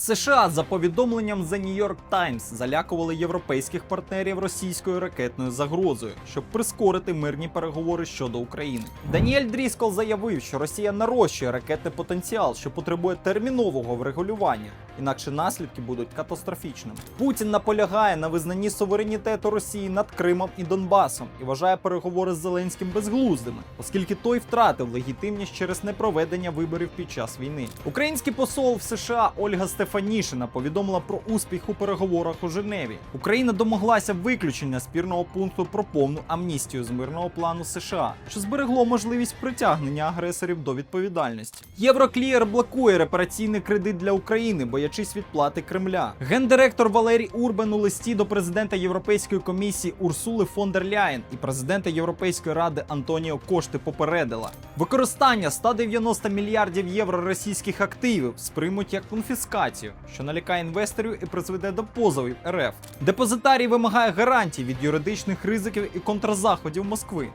США за повідомленням The New York Times залякували європейських партнерів російською ракетною загрозою, щоб прискорити мирні переговори щодо України. Даніель Дріскол заявив, що Росія нарощує ракетний потенціал, що потребує термінового врегулювання, інакше наслідки будуть катастрофічними. Путін наполягає на визнанні суверенітету Росії над Кримом і Донбасом і вважає переговори з Зеленським безглуздими, оскільки той втратив легітимність через непроведення виборів під час війни. Український посол в США Ольга Стефанішина повідомила про успіх у переговорах у Женеві. Україна домоглася виключення спірного пункту про повну амністію з мирного плану США, що зберегло можливість притягнення агресорів до відповідальності. Євроклієр блокує репараційний кредит для України, боячись відплати Кремля. Гендиректор Валерій Урбан у листі до президента Європейської комісії Урсули фон дер Ляєн і президента Європейської ради Антоніо Кошти попередила. Використання 190 мільярдів євро російських активів сприймуть як конфіскацію, що налякає інвесторів і призведе до позовів РФ. Депозитарій вимагає гарантій від юридичних ризиків і контрзаходів Москви.